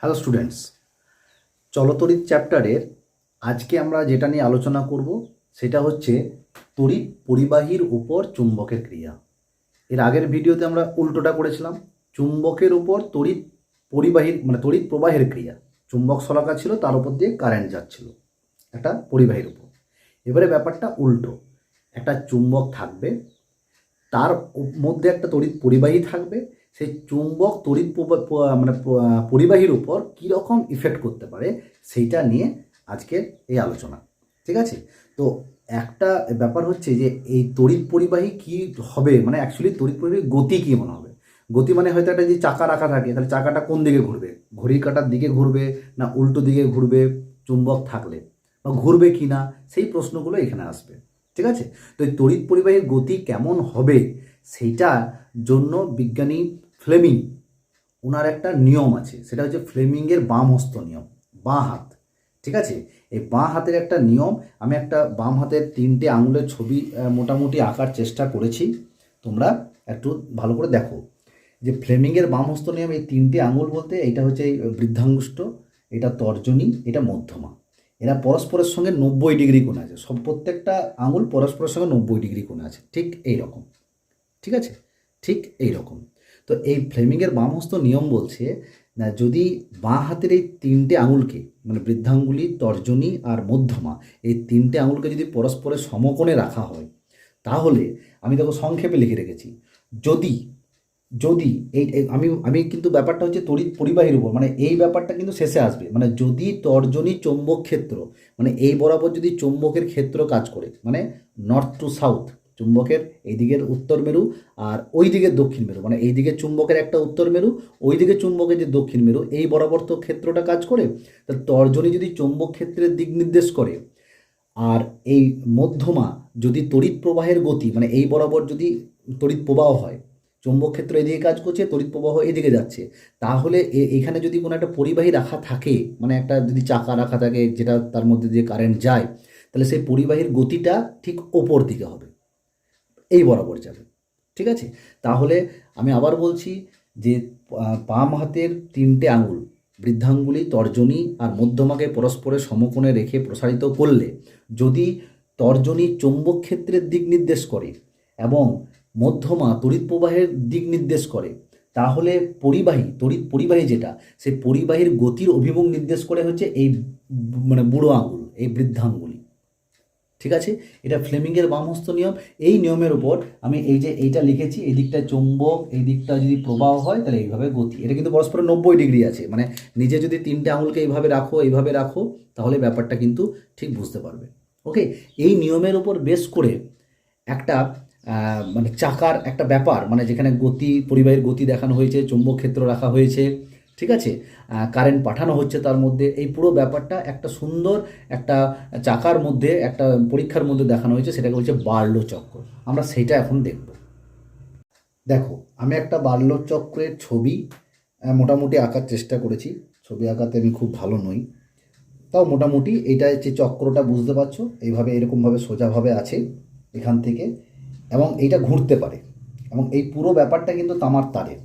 Hello students চলতরিৎ চ্যাপ্টারের আজকে আমরা যেটা নিয়ে আলোচনা করব, সেটা হচ্ছে তড়িৎ পরিবাহীর উপর চুম্বকের ক্রিয়া। এর আগের ভিডিওতে আমরা উল্টোটা করেছিলাম। চুম্বকের উপর তড়িৎ পরিবাহীর মানে তড়িৎ প্রবাহের ক্রিয়া। চুম্বক শলাকা ছিল, তার উপর দিয়ে কারেন্ট যাচ্ছিল, একটা পরিবাহীর উপর। এবারে ব্যাপারটা উল্টো। একটা চুম্বক থাকবে, তার মধ্যে একটা তড়িৎ পরিবাহী থাকবে সেই চুম্বক তড়িৎ মানে পরিবাহীর উপর কীরকম ইফেক্ট করতে পারে সেইটা নিয়ে আজকের এই আলোচনা। ঠিক আছে? তো একটা ব্যাপার হচ্ছে যে এই তড়িৎ পরিবাহী কি হবে? মানে অ্যাকচুয়ালি তড়িৎ পরিবাহী গতি কী মনে হবে? গতি মানে হয়তো একটা যে চাকা রাখা থাকে, তাহলে চাকাটা কোন দিকে ঘুরবে? ঘড়ির কাটার দিকে ঘুরবে না উল্টো দিকে ঘুরবে চুম্বক থাকলে? বা ঘুরবে কি না? সেই প্রশ্নগুলো এখানে আসবে। ঠিক আছে? তো এই তড়িৎ পরিবাহীর গতি কেমন হবে সেইটা জন্য বিজ্ঞানী ফ্লেমিং ওনার একটা নিয়ম আছে, সেটা হচ্ছে ফ্লেমিংয়ের বাম হস্ত নিয়ম, বাঁ হাত, ঠিক আছে? এই বাঁ হাতের একটা নিয়ম, আমি একটা বাম হাতের তিনটে আঙুলের ছবি মোটামুটি আঁকার চেষ্টা করেছি, তোমরা একটু ভালো করে দেখো। যে ফ্লেমিংয়ের বাম হস্ত নিয়ম, এই তিনটে আঙুল বলতে এটা হচ্ছে বৃদ্ধাঙ্গুষ্ঠ, এটা তর্জনী, এটা মধ্যমা। এরা পরস্পরের সঙ্গে নব্বই ডিগ্রি কোণে আছে, সব প্রত্যেকটা আঙুল পরস্পরের সঙ্গে নব্বই ডিগ্রি কোণে আছে, ঠিক এই রকম ঠিক আছে? ঠিক এই রকম তো এই ফ্লেমিংয়ের বামহস্ত নিয়ম বলছে, না, যদি বাঁ হাতের এই তিনটে আঙুলকে মানে বৃদ্ধাঙ্গুলি, তর্জনী আর মধ্যমা, এই তিনটে আঙুলকে যদি পরস্পরের সমকোণে রাখা হয়, তাহলে আমি দেখো সংক্ষেপে লিখে রেখেছি, যদি যদি এই আমি আমি কিন্তু ব্যাপারটা হচ্ছে তড়িৎ পরিবাহীর উপর মানে এই ব্যাপারটা কিন্তু শেষে আসবে মানে যদি তর্জনী চৌম্বক ক্ষেত্র মানে এই বরাবর যদি চৌম্বকের ক্ষেত্র কাজ করে মানে নর্থ টু সাউথ চুম্বকের এই দিকের উত্তর মেরু আর ওই দিকের দক্ষিণ মেরু। মানে এই দিকে চুম্বকের একটা উত্তর মেরু ওই দিকে চুম্বকের যে দক্ষিণ মেরু, এই বরাবর তো ক্ষেত্রটা কাজ করে। তা তর্জনী যদি চুম্বক ক্ষেত্রের দিক নির্দেশ করে, আর এই মধ্যমা যদি তড়িৎ প্রবাহের গতি মানে এই বরাবর যদি তড়িৎ প্রবাহ হয়, চৌম্বক ক্ষেত্র এদিকে কাজ করছে, তড়িৎ প্রবাহ এদিকে যাচ্ছে, তাহলে এখানে যদি কোনো একটা পরিবাহী রাখা থাকে মানে একটা যদি চাকা রাখা থাকে, যেটা তার মধ্যে দিয়ে কারেন্ট যায়, তাহলে সেই পরিবাহীর গতিটা ঠিক ওপর দিকে হবে। এই বরাবর যাবে। ঠিক আছে? তাহলে আমি আবার বলছি যে বাম হাতের তিনটে আঙুল, বৃদ্ধাঙ্গুলি, তর্জনী আর মধ্যমাকে পরস্পরের সমকোণে রেখে প্রসারিত করলে যদি তর্জনী চৌম্বক ক্ষেত্রের দিক নির্দেশ করে এবং মধ্যমা তড়িৎ প্রবাহের দিক নির্দেশ করে, তাহলে পরিবাহী, তড়িৎ পরিবাহী যেটা, সেই পরিবাহীর গতির অভিমুখ নির্দেশ করে হচ্ছে এই মানে বুড়ো আঙুল, এই বৃদ্ধাঙ্গুলি। ঠিক আছে? এটা ফ্লেমিংয়ের বামহস্ত নিয়ম। এই নিয়মের উপর আমি এই যে এইটা লিখেছি, এই দিকটা চুম্বক, এই দিকটা যদি প্রবাহ হয়, তাহলে এইভাবে গতি এটা কিন্তু পরস্পর নব্বই ডিগ্রি আছে। মানে নিজে যদি তিনটে আঙুলকে এইভাবে রাখো এইভাবে রাখো, তাহলে ব্যাপারটা কিন্তু ঠিক বুঝতে পারবে। ওকে? এই নিয়মের উপর বেস করে একটা মানে চাকার একটা ব্যাপার মানে যেখানে গতি, পরিবাহীর গতি দেখানো হয়েছে, চুম্বক ক্ষেত্র রাখা হয়েছে ঠিক আছে? কারেন্ট পাঠানো হচ্ছে তার মধ্যে। এই পুরো ব্যাপারটা একটা সুন্দর একটা চাকার মধ্যে, একটা পরীক্ষার মধ্যে দেখানো হয়েছে, সেটাকে বলছে বার্লো চক্র। আমরা সেটা এখন দেখব। দেখো, আমি একটা বার্লো চক্রের ছবি মোটামুটি আঁকার চেষ্টা করেছি। ছবি আঁকাতে আমি খুব ভালো নই। তাও মোটামুটি এটা যে চক্রটা, বুঝতে পারছ? এইভাবে এরকমভাবে সোজাভাবে আছে এখান থেকে, এবং এইটা ঘুরতে পারে। এবং এই পুরো ব্যাপারটা কিন্তু তামার তারের।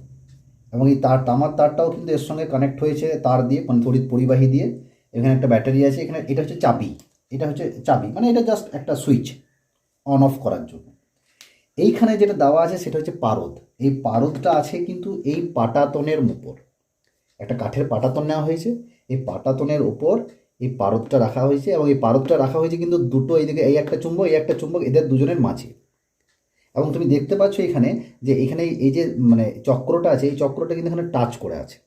এবং এই তার, তামার তারটাও কিন্তু এর সঙ্গে কানেক্ট হয়েছে তার দিয়ে তড়িৎ পরিবাহী দিয়ে। এখানে একটা ব্যাটারি আছে, এখানে এটা হচ্ছে চাবি, এটা হচ্ছে চাবি মানে এটা জাস্ট একটা সুইচ অন অফ করার জন্য। এইখানে যেটা দেওয়া আছে সেটা হচ্ছে পারদ। এই পারদটা আছে কিন্তু এই পাটাতনের উপর। একটা কাঠের পাটাতন নেওয়া হয়েছে, এই পাটাতনের ওপর এই পারদটা রাখা হয়েছে এবং এই পারদটা রাখা হয়েছে কিন্তু দুটো এইদিকে এই একটা চুম্বক, এই একটা চুম্বক, এদের দুজনের মাঝে। এবং তুমি দেখতে পাচ্ছ এখানে যে এখানে এই যে মানে চক্রটা আছে, এই চক্রটা কিন্তু এখানে টাচ করে আছে।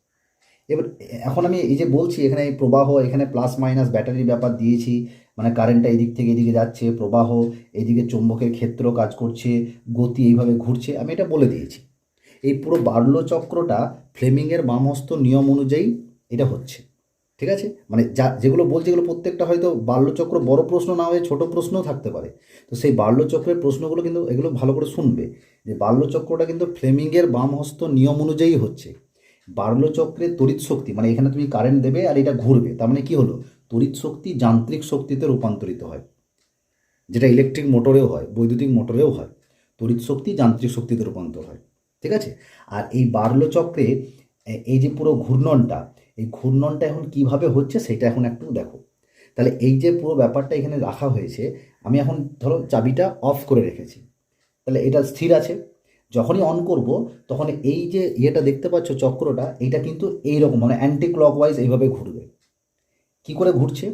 এবার, এখন আমি এই যে বলছি, এখানে এই প্রবাহ, এখানে প্লাস মাইনাস ব্যাটারির ব্যাপার দিয়েছি মানে কারেন্টটা এদিক থেকে এদিকে যাচ্ছে, প্রবাহ, এদিকে চুম্বকের ক্ষেত্র কাজ করছে, গতি এইভাবে ঘুরছে, আমি এটা বলে দিয়েছি। এই পুরো বার্লো চক্রটা ফ্লেমিংয়ের বামহস্ত নিয়ম অনুযায়ী এটা হচ্ছে। ঠিক আছে? মানে যা, যেগুলো বলছে এগুলো প্রত্যেকটা হয়তো বাল্যচক্র বড় প্রশ্ন না হয়ে ছোট প্রশ্নও থাকতে পারে। তো সেই বাল্যচক্রের প্রশ্নগুলো কিন্তু এগুলো ভালো করে শুনবে যে বাল্যচক্রটা কিন্তু ফ্লেমিংয়ের বামহস্ত নিয়ম অনুযায়ী হচ্ছে। বাল্যচক্রের তড়িৎ শক্তি মানে এখানে তুমি কারেন্ট দেবে আর এটা ঘুরবে, তার মানে কী হলো? তড়িৎ শক্তি যান্ত্রিক শক্তিতে রূপান্তরিত হয়, যেটা ইলেকট্রিক মোটরেও হয়, বৈদ্যুতিক মোটরেও হয়। তড়িৎ শক্তি যান্ত্রিক শক্তিতে রূপান্তর হয়, ঠিক আছে? আর এই বার্লো চক্রে এই যে পুরো ঘূর্ণনটা এই ঘূর্ণনটা এখন কীভাবে হচ্ছে সেটা এখন একটু দেখো। তাহলে এই যে পুরো ব্যাপারটা এখানে রাখা হয়েছে, আমি এখন ধরো চাবিটা অফ করে রেখেছি। তাহলে এটা স্থির আছে। যখনই অন করব, তখন এই যে ইয়েটা দেখতে পাচ্ছ চক্রটা এটা কিন্তু এইরকম মানে অ্যান্টি ক্লকওয়াইজ এইভাবে ঘুরবে। কি করে ঘুরছে?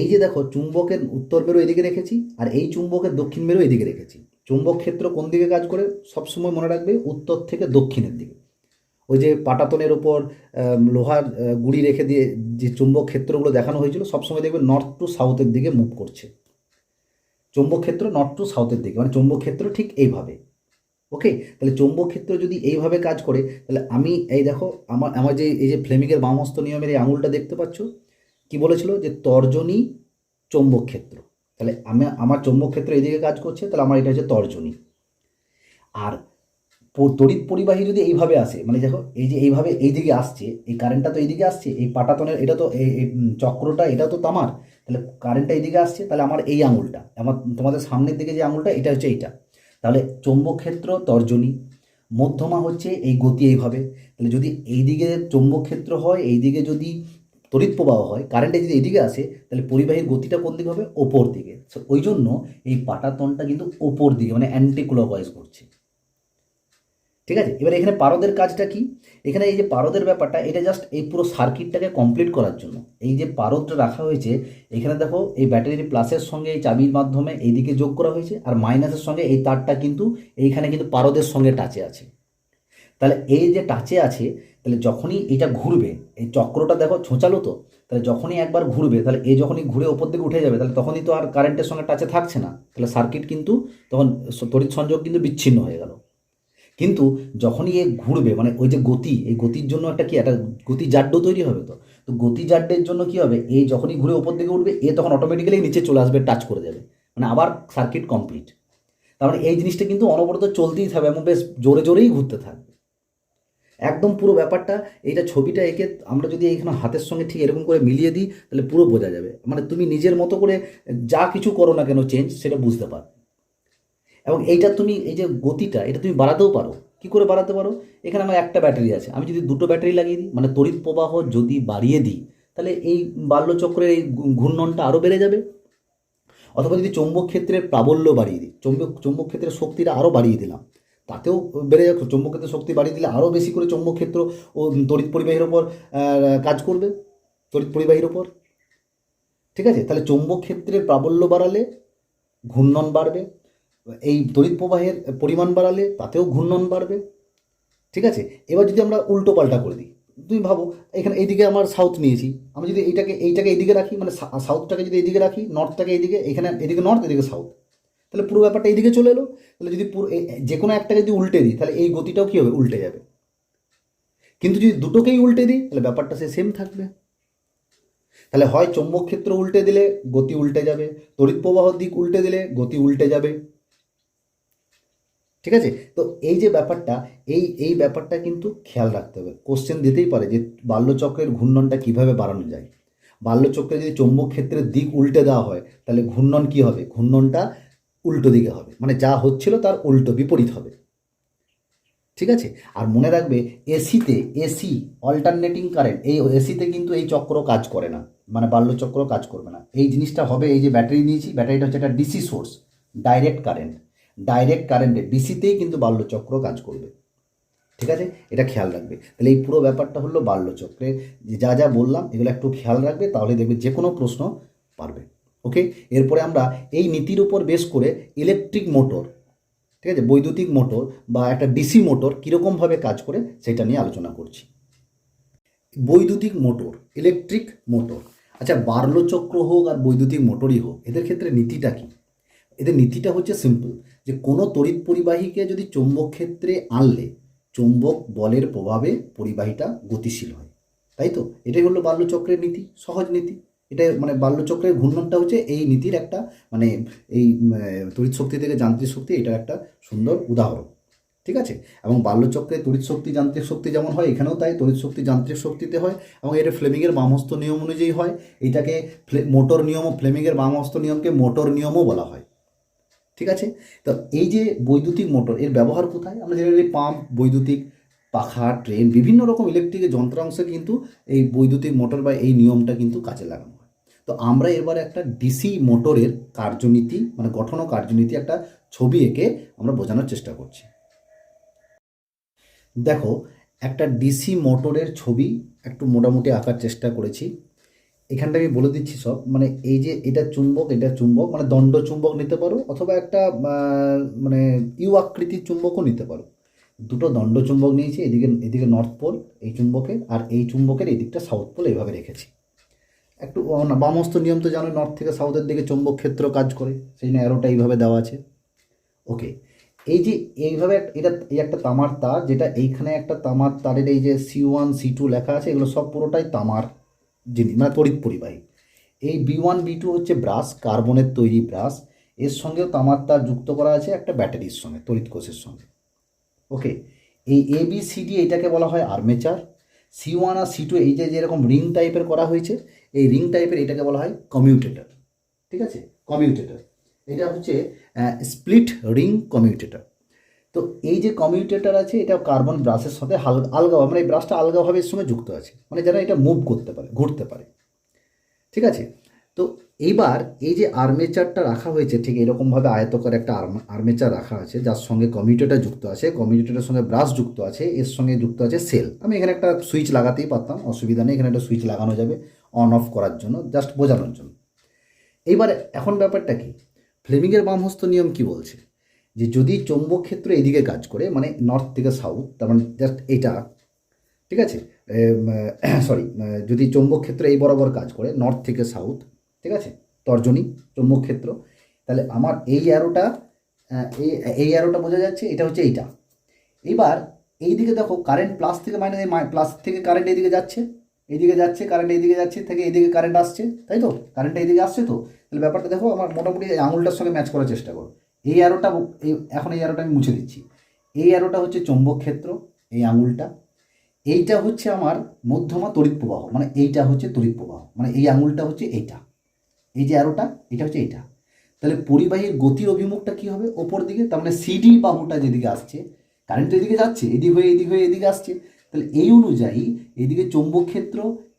এই যে দেখো চুম্বকের উত্তর মেরু এদিকে রেখেছি, আর এই চুম্বকের দক্ষিণ মেরু এদিকে রেখেছি। চুম্বক ক্ষেত্র কোন দিকে কাজ করে? সবসময় মনে রাখবে উত্তর থেকে দক্ষিণের দিকে। ওই যে পাটাতনের ওপর লোহার গুড়ি রেখে দিয়ে যে চুম্বক ক্ষেত্রগুলো দেখানো হয়েছিল, সবসময় দেখবে নর্থ টু সাউথের দিকে মুভ করছে। চুম্বক ক্ষেত্র নর্থ টু সাউথের দিকে মানে চুম্বক ক্ষেত্র ঠিক এইভাবে। ওকে তাহলে চৌম্বক ক্ষেত্র যদি এইভাবে কাজ করে, তাহলে আমি, এই দেখো, আমার আমার যে, এই যে ফ্লেমিংয়ের বামস্ত নিয়মের এই আঙুলটা দেখতে পাচ্ছ? কি বলেছিল? যে তর্জনী চৌম্বক ক্ষেত্র। তাহলে আমি, আমার চৌম্বক ক্ষেত্র এইদিকে কাজ করছে, তাহলে আমার এটা হচ্ছে তর্জনী। আর তড়িৎ পরিবাহী যদি এইভাবে আসে মানে দেখো এই যে এইভাবে এইদিকে আসছে এই কারেন্টটা তো এইদিকে আসছে এই পাটাতনের এটা তো এই এই, চক্রটা এটা তো তামার তাহলে কারেন্টটা এইদিকে আসছে তাহলে আমার এই আঙুলটা আমার তোমাদের সামনের দিকে যে আঙুলটা এটা হচ্ছে এইটা। তাহলে চৌম্বক ক্ষেত্র তর্জনী মধ্যমা হচ্ছে এই গতি এইভাবে তাহলে যদি এইদিকে চৌম্বক ক্ষেত্র হয় এইদিকে যদি তড়িৎ প্রবাহ হয় কারেন্টে যদি এইদিকে আসে তাহলে পরিবাহীর গতিটা কোন দিকে হবে? ওপর দিকে। ওই জন্য এই পাটাতনটা কিন্তু ওপর দিকে মানে অ্যান্টি করছে। ঠিক আছে? এবার এখানে পারদের কাজটা কি? এখানে এই যে পারদের ব্যাপারটা, এটা জাস্ট এই পুরো সার্কিটটাকে কমপ্লিট করার জন্য। এই যে পারদটা রাখা হয়েছে, এখানে দেখো এই ব্যাটারির প্লাসের সঙ্গে এই চাবির মাধ্যমে এইদিকে যোগ করা হয়েছে আর মাইনাসের সঙ্গে এই তারটা কিন্তু এইখানে কিন্তু পারদের সঙ্গে টাচে আছে। তাহলে এই যে টাচে আছে, তাহলে যখনই এটা ঘুরবে, এই চক্রটা দেখো ছোঁচালো তো, তাহলে যখনই একবার ঘুরবে, তাহলে এই যখনই ঘুরে ওপর দিকে উঠে যাবে, তাহলে তখনই তো আর কারেন্টের সঙ্গে টাচে থাকছে না। তাহলে সার্কিট কিন্তু তখন তড়িৎ সংযোগ কিন্তু বিচ্ছিন্ন হয়ে গেল। কিন্তু যখনই এ ঘুরবে মানে ওই যে গতি, এই গতির জন্য একটা কি, একটা গতি জাড্য তৈরি হবে তো? তো গতি জাড্যের জন্য কি হবে? এই যখনই ঘুরে ওপর দিকে উঠবে, এ তখন অটোমেটিক্যালি নিচে চলে আসবে টাচ করে যাবে মানে আবার সার্কিট কমপ্লিট তার মানে এই জিনিসটা কিন্তু অনবরত চলতেই থাকবে এবং বেশ জোরে জোরেই ঘুরতে থাকবে। একদম পুরো ব্যাপারটা, এইটা ছবিটা এঁকে আমরা যদি এইখানে হাতের সঙ্গে ঠিক এরকম করে মিলিয়ে দিই, তাহলে পুরো বোঝা যাবে। মানে তুমি নিজের মতো করে যা কিছু করো না কেন চেঞ্জ সেটা বুঝতে পারবে। এবং এইটা তুমি, এই যে গতিটা, এটা তুমি বাড়াতেও পারো। কি করে বাড়াতে পারো? এখানে আমার একটা ব্যাটারি আছে। আমি যদি দুটো ব্যাটারি লাগিয়ে দিই মানে তড়িৎ প্রবাহ যদি বাড়িয়ে দিই, তাহলে এই বাল্যচক্রের এই ঘূর্ণনটা আরও বেড়ে যাবে। অথবা যদি চৌম্বক ক্ষেত্রের প্রাবল্য বাড়িয়ে দিই, চৌম্বক চৌম্বক ক্ষেত্রের শক্তিটা আরও বাড়িয়ে দিলাম, তাতেও বেড়ে যাবে। চৌম্বক ক্ষেত্রের শক্তি বাড়িয়ে দিলে আরও বেশি করে চৌম্বক ক্ষেত্র ও তড়িৎ পরিবাহীর ওপর কাজ করবে। তড়িৎ পরিবাহীর ওপর। ঠিক আছে? তাহলে চৌম্বক ক্ষেত্রের প্রাবল্য বাড়ালে ঘূর্ণন বাড়বে। এই তড়িৎ প্রবাহের পরিমাণ বাড়ালে তাতেও ঘূর্ণন বাড়বে, ঠিক আছে? এবার যদি আমরা উল্টো পাল্টা করে দিই, তুমি ভাবো, এখানে এইদিকে আমার সাউথ নিয়েছি, আমি যদি এইটাকে এইটাকে এইদিকে রাখি মানে সাউথটাকে যদি এইদিকে রাখি নর্থটাকে এইদিকে, এখানে এদিকে নর্থ এদিকে সাউথ তাহলে পুরো ব্যাপারটা এইদিকে চলে এলো, তাহলে যদি পুরো যে কোনো একটাকে যদি উল্টে দিই, তাহলে এই গতিটাও কী হবে? উল্টে যাবে। কিন্তু যদি দুটোকেই উল্টে দিই, তাহলে ব্যাপারটা সে সেম থাকবে। তাহলে হয় চৌম্বক ক্ষেত্র উল্টে দিলে গতি উল্টে যাবে, তড়িৎ প্রবাহ দিক উল্টে দিলে গতি উল্টে যাবে। ঠিক আছে? তো এই যে ব্যাপারটা, এই এই ব্যাপারটা কিন্তু খেয়াল রাখতে হবে। কোশ্চেন দিতেই পারে যে বাল্যচক্রের ঘূর্ণনটা কীভাবে বাড়ানো যায়। বাল্যচক্রে যদি চৌম্বক ক্ষেত্রের দিক উল্টে দেওয়া হয়, তাহলে ঘূর্ণন কি হবে? ঘূর্ণনটা উল্টো দিকে হবে। মানে যা হচ্ছিল তার উল্টো বিপরীত হবে। ঠিক আছে? আর মনে রাখবে এসিতে এসি অল্টারনেটিং কারেন্ট এই এসিতে কিন্তু এই চক্র কাজ করে না। মানে বাল্যচক্র কাজ করবে না। এই জিনিসটা হবে, এই যে ব্যাটারি নিয়েছি, ব্যাটারিটা হচ্ছে একটা DC source direct current direct কারেন্টে ডিসিতেই কিন্তু বাল্যচক্র কাজ করবে। ঠিক আছে? এটা খেয়াল রাখবে। তাহলে এই পুরো ব্যাপারটা হলো বাল্যচক্রে। যে যা যা বললাম, এগুলো একটু খেয়াল রাখবে, তাহলে দেখবে যে কোনো প্রশ্ন পারবে। ওকে? এরপরে আমরা এই নীতির উপর বেস করে ইলেকট্রিক মোটর ঠিক আছে? বৈদ্যুতিক মোটর বা একটা ডিসি মোটর কীরকমভাবে কাজ করে সেটা নিয়ে আলোচনা করছি। বৈদ্যুতিক মোটর ইলেকট্রিক মোটর আচ্ছা বার্লোচক্র হোক আর বৈদ্যুতিক মোটরই হোক, এদের ক্ষেত্রে নীতিটা কী? এদের নীতিটা হচ্ছে সিম্পল যে কোনো তড়িৎ পরিবাহীকে যদি চৌম্বক ক্ষেত্রে আনলে, চৌম্বক বলের প্রভাবে পরিবাহীটা গতিশীল হয়। তাই তো? এটাই হলো বাল্যচক্রের নীতি, সহজ নীতি। এটা মানে বাল্যচক্রের ঘূর্ণনটা হচ্ছে এই নীতির একটা মানে এই তড়িৎ শক্তি থেকে যান্ত্রিক শক্তি, এটা একটা সুন্দর উদাহরণ। ঠিক আছে? এবং বাল্যচক্রে তড়িৎ শক্তি, যান্ত্রিক শক্তি যেমন হয়, এখানেও তাই তড়িৎ শক্তি, যান্ত্রিক শক্তিতে হয় এবং এটা ফ্লেমিংয়ের বামহস্ত নিয়ম অনুযায়ী হয়। এটাকে ফ্লে, মোটর নিয়ম ফ্লেমিংয়ের বামহস্ত নিয়মকে মোটর নিয়মও বলা হয়। ঠিক আছে? তো এই যে বৈদ্যুতিক মোটর, এর ব্যবহার কোথায়? আমরা যেটা পাম্প, বৈদ্যুতিক, পাখা, ট্রেন, বিভিন্ন রকম ইলেকট্রিকের যন্ত্রাংশে কিন্তু এই বৈদ্যুতিক মোটর বা এই নিয়মটা কিন্তু কাজে লাগানো হয়। তো আমরা এবার একটা ডিসি মোটরের কার্যনীতি মানে গঠন ও কার্যনীতি একটা ছবি এঁকে আমরা বোঝানোর চেষ্টা করছি। দেখো, একটা ডিসি মোটরের ছবি একটু মোটামুটি আঁকার চেষ্টা করেছি। এখানটা আমি বলে দিচ্ছি সব। মানে এই যে এটা চুম্বক এটা চুম্বক মানে দণ্ড চুম্বক নিতে পারো অথবা একটা মানে ইউ আকৃতির চুম্বকও নিতে পারো। দুটো দণ্ড চুম্বক নিয়েছি, এদিকে এদিকে নর্থ পোল এই চুম্বকের, আর এই চুম্বকের এই দিকটা সাউথ পোল এইভাবে রেখেছি। একটু বামস্ত নিয়ম তো জানো নর্থ থেকে সাউথের দিকে চুম্বক ক্ষেত্র কাজ করে, সেই জন্য অ্যারোটা এইভাবে দেওয়া আছে। ওকে এই যে এইভাবে এটা, এই একটা তামার তার, যেটা এইখানে একটা তামার তারের এই যে সি ওয়ান সি টু লেখা আছে, এগুলো সব পুরোটাই তামার। জিনিস মানে তড়িৎ পরিবাহী। এই বি ওয়ান বি টু হচ্ছে ব্রাশ, কার্বনের তৈরি ব্রাশ। এর সঙ্গেও তামার তার যুক্ত করা আছে একটা ব্যাটারির সঙ্গে, তড়িৎ কোষের সঙ্গে। ওকে এই এ বি সি ডি এটাকে বলা হয় আর্মেচার সি ওয়ান আর সি টু এই যে যেরকম রিং টাইপের করা হয়েছে, এই রিং টাইপের এটাকে বলা হয় কমিউটেটর ঠিক আছে? কমিউটেটর এটা হচ্ছে স্প্লিট রিং কমিউটেটর তো এই যে কমিউটেটর আছে, এটা কার্বন ব্রাশের সাথে হালকা আলগাভাবে মানে এই ব্রাশটা আলগাভাবে এর সঙ্গে যুক্ত আছে। মানে যারা এটা মুভ করতে পারে, ঘুরতে পারে। ঠিক আছে? তো এইবার এই যে আর্মেচারটা রাখা হয়েছে, ঠিক এরকমভাবে আয়তকার একটা আর্মেচার রাখা আছে, যার সঙ্গে কমিউটেটর যুক্ত আছে কমিউটেটরের সঙ্গে ব্রাশ যুক্ত আছে, এর সঙ্গে যুক্ত আছে সেল আমি এখানে একটা সুইচ লাগাতেই পারতাম, অসুবিধা নেই, এখানে একটা সুইচ লাগানো যাবে অন অফ করার জন্য জাস্ট বোঝানোর জন্য। এইবার এখন ব্যাপারটা কি? ফ্লেমিংয়ের বামহস্ত নিয়ম কি বলছে? যে যদি চৌম্বক ক্ষেত্র এদিকে কাজ করে মানে নর্থ থেকে সাউথ তার মানে জাস্ট এটা, ঠিক আছে? সরি যদি চৌম্বক ক্ষেত্র এই বরাবর কাজ করে নর্থ থেকে সাউথ ঠিক আছে? তর্জনী চৌম্বক ক্ষেত্র তাহলে আমার এই অ্যারোটা এই এই অ্যারোটা বোঝা যাচ্ছে, এটা হচ্ছে এইটা। এবার এইদিকে দেখো কারেন্ট প্লাস থেকে মাইনাস এই প্লাস থেকে কারেন্ট এইদিকে যাচ্ছে এইদিকে যাচ্ছে কারেন্ট এইদিকে যাচ্ছে, থেকে এইদিকে কারেন্ট আসছে, তাই তো? কারেন্ট এইদিকে আসছে তো? তাহলে ব্যাপারটা দেখো, আমার মোটামুটি আঙুলটার সঙ্গে ম্যাচ করার চেষ্টা করো। এই অ্যারোটা এখন এই অ্যারোটা আমি মুছে দিচ্ছি। এই অ্যারোটা হচ্ছে চৌম্বক ক্ষেত্র, এই আঙুলটা। এইটা হচ্ছে আমার মধ্যমা তড়িৎ প্রবাহ মানে এইটা হচ্ছে তড়িৎ প্রবাহ মানে এই আঙুলটা হচ্ছে এইটা। এই যে অ্যারোটা এটা হচ্ছে এইটা। তাহলে পরিবাহীর গতির অভিমুখটা কি হবে? ওপর দিকে, তার মানে সিডি বাহুটা যেদিকে আসছে কারেন্ট এদিকে যাচ্ছে, এদিক হয়ে এদিক হয়ে, এদিকে আসছে। তাহলে এই অনুযায়ী এদিকে চৌম্বক ক্ষেত্র,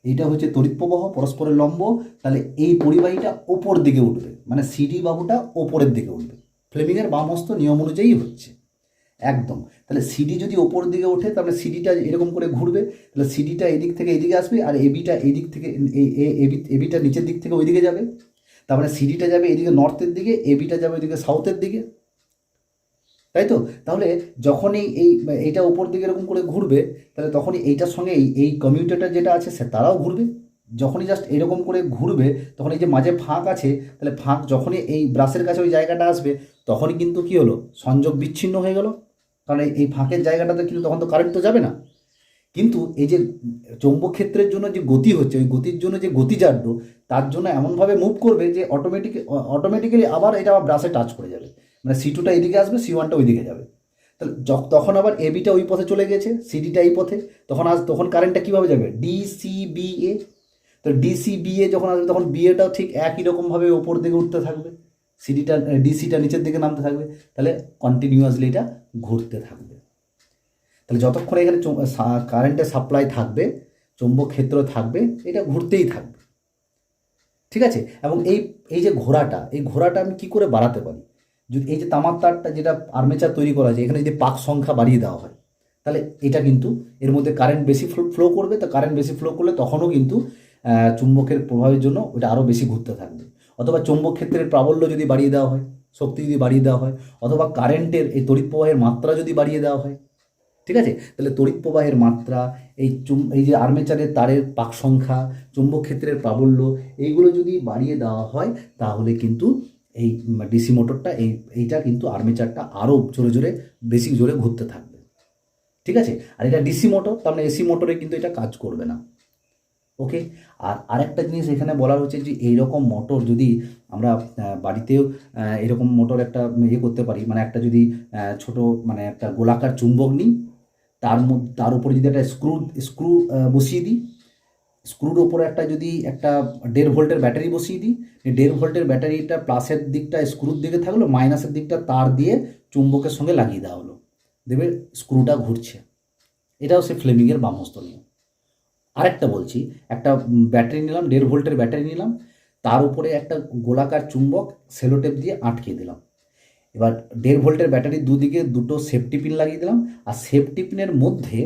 এইটা হচ্ছে তড়িৎ প্রবাহ, পরস্পরের লম্ব, তাহলে এই পরিবাহীটা ওপর দিকে উঠবে মানে সিডি বাহুটা ওপরের দিকে উঠবে। ফ্লেমিংয়ের বাম বামস্ত নিয়ম অনুযায়ী হচ্ছে। একদম। তাহলে সিডি যদি ওপর দিকে ওঠে, তাহলে সিডিটা এরকম করে ঘুরবে, তাহলে সিডিটা এদিক থেকে এদিকে আসবে আর এবিটা এদিক থেকে এবিটা নিচের দিক থেকে ওইদিকে যাবে। তারপরে সিডিটা যাবে এদিকে নর্থের দিকে এবিটা যাবে এদিকে সাউথের দিকে। তাই তো? তাহলে যখনই এই, এইটা ওপর দিকে এরকম করে ঘুরবে, তাহলে তখনই এইটার সঙ্গে এই এই কমিউটেটার যেটা আছে, সে, তারাও ঘুরবে। যখনই জাস্ট এরকম করে ঘুরবে, তখন এই যে মাঝে ফাঁক আছে, তাহলে ফাঁক যখনই এই ব্রাশের কাছে ওই জায়গাটা আসবে, তখনই কিন্তু কি হলো? সংযোগ বিচ্ছিন্ন হয়ে গেল। কারণ এই- ফাঁকের জায়গাটাতে কিন্তু তখন তো কারেন্ট তো যাবে না। কিন্তু এই যে চৌম্বক ক্ষেত্রের জন্য যে গতি হচ্ছে, ওই গতির জন্য যে গতিজাড্য তার জন্য এমনভাবে মুভ করবে যে অটোমেটিক অটোমেটিক্যালি আবার এটা আবার ব্রাশে টাচ করে যাবে। মানে সি টুটা এদিকে আসবে সি ওয়ানটা ওইদিকে যাবে। তাহলে তখন আবার এবিটা ওই পথে চলে গেছে সিডিটা এই পথে, তখন আজ, তখন কারেন্টটা কীভাবে যাবে? ডিসিবিএ তো ডিসিবিএ যখন আসবে, তখন বিএটাও ঠিক একই রকমভাবে ওপর দিকে উঠতে থাকবে সিডিটা ডিসিটা নিচের দিকে নামতে থাকবে, তাহলে কন্টিনিউয়াসলি এটা ঘুরতে থাকবে। তাহলে যতক্ষণ এখানে কারেন্টের সাপ্লাই থাকবে, চৌম্বক ক্ষেত্র থাকবে, এটা ঘুরতেই থাকবে। ঠিক আছে? এবং এই এই যে ঘোড়াটা, এই ঘোড়াটা আমি কি করে বাড়াতে পারি? যদি এই যে তামার তারটা যেটা আর্মেচার তৈরি করা আছে এখানে যদি পাক সংখ্যা বাড়িয়ে দেওয়া হয়, তাহলে এটা কিন্তু এর মধ্যে কারেন্ট বেশি ফ্লো করবে, তো কারেন্ট বেশি ফ্লো করলে তখনও কিন্তু চুম্বকের প্রভাবের জন্য ওটা আরও বেশি ঘুরতে থাকবে। অথবা চুম্বক ক্ষেত্রের প্রাবল্য যদি বাড়িয়ে দেওয়া হয়, শক্তি যদি বাড়িয়ে দেওয়া হয়, অথবা কারেন্টের এই তড়িৎ প্রবাহের মাত্রা যদি বাড়িয়ে দেওয়া হয়, ঠিক আছে? তাহলে তড়িৎ প্রবাহের মাত্রা, এই চুম, এই যে আর্মেচারের তারের পাক সংখ্যা, চুম্বক ক্ষেত্রের প্রাবল্য, এইগুলো যদি বাড়িয়ে দেওয়া হয়, তাহলে কিন্তু এই ডিসি মোটরটা, এই, এইটা কিন্তু আর্মেচারটা আরও জোরে জোরে, বেশি জোরে ঘুরতে থাকবে। ঠিক আছে? আর এটা ডিসি মোটর, তার মানে এসি মোটরে কিন্তু এটা কাজ করবে না। ওকে আর আরেকটা জিনিস এখানে বলার হচ্ছে যে এইরকম মোটর যদি আমরা বাড়িতেও এরকম মোটর একটা ইয়ে করতে পারি মানে একটা যদি ছোট মানে একটা গোলাকার চুম্বক নিই, তার মধ্যে তার উপরে যদি একটা স্ক্রু স্ক্রু বসিয়ে দিই স্ক্রুর ওপরে একটা যদি একটা দেড় ভোল্টের ব্যাটারি বসিয়ে দিই দেড় ভোল্টের ব্যাটারিটা প্লাসের দিকটা স্ক্রুর দিকে থাকল, মাইনাসের দিকটা তার দিয়ে চুম্বকের সঙ্গে লাগিয়ে দেওয়া হলো। দেবে স্ক্রুটা ঘুরছে। এটাও সে ফ্লেমিংয়ের বামহস্ত নিয়ম আরেকটা বলছি, একটা ব্যাটারি নিলাম, দেড় ভোল্টের ব্যাটারি নিলাম, তার উপরে একটা গোলাকার চুম্বক, সেলোটেপ দিয়ে আটকে দিলাম। এবার দেড় ভোল্টের ব্যাটারির দুদিকে দুটো সেফটি পিন লাগিয়ে দিলাম, আর সেফটি পিনের মধ্যে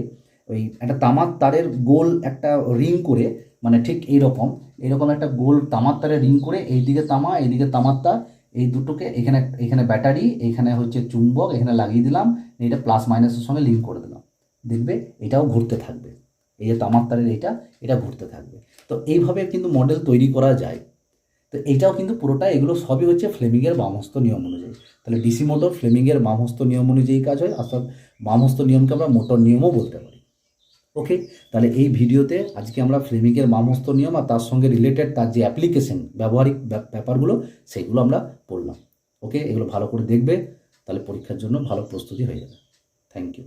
ওই একটা তামার তারের গোল একটা রিং করে মানে ঠিক এইরকম এইরকম একটা গোল তামার তারের রিং করে এইদিকে তামা, এইদিকে তামার তার, এই দুটোকে এখানে এখানে ব্যাটারি, এখানে হচ্ছে চুম্বক, এখানে লাগিয়ে দিলাম, এটা প্লাস মাইনাসের সঙ্গে লিঙ্ক করে দিলাম। দেখবে এটাও ঘুরতে থাকবে। এই যে তামার তারের এটা এটা ঘুরতে থাকবে। তো এইভাবে কিন্তু মডেল তৈরি করা যায়। তো এইটাও কিন্তু পুরোটা এগুলো সবই হচ্ছে ফ্লেমিংয়ের বামহস্ত নিয়ম অনুযায়ী। তাহলে ডিসি মোটর ফ্লেমিংয়ের বামহস্ত নিয়ম অনুযায়ী কাজ হয় অর্থাৎ বামহস্ত নিয়মকে আমরা মোটর নিয়মও বলতে পারি। ওকে তাহলে এই ভিডিওতে আজকে আমরা ফ্লেমিংয়ের বামহস্ত নিয়ম আর তার সঙ্গে রিলেটেড তার যে অ্যাপ্লিকেশন ব্যবহারিক ব্যাপ- ব্যাপারগুলো, সেগুলো আমরা পড়লাম ওকে এগুলো ভালো করে দেখবে, তাহলে পরীক্ষার জন্য ভালো প্রস্তুতি হয়ে যাবে। Thank you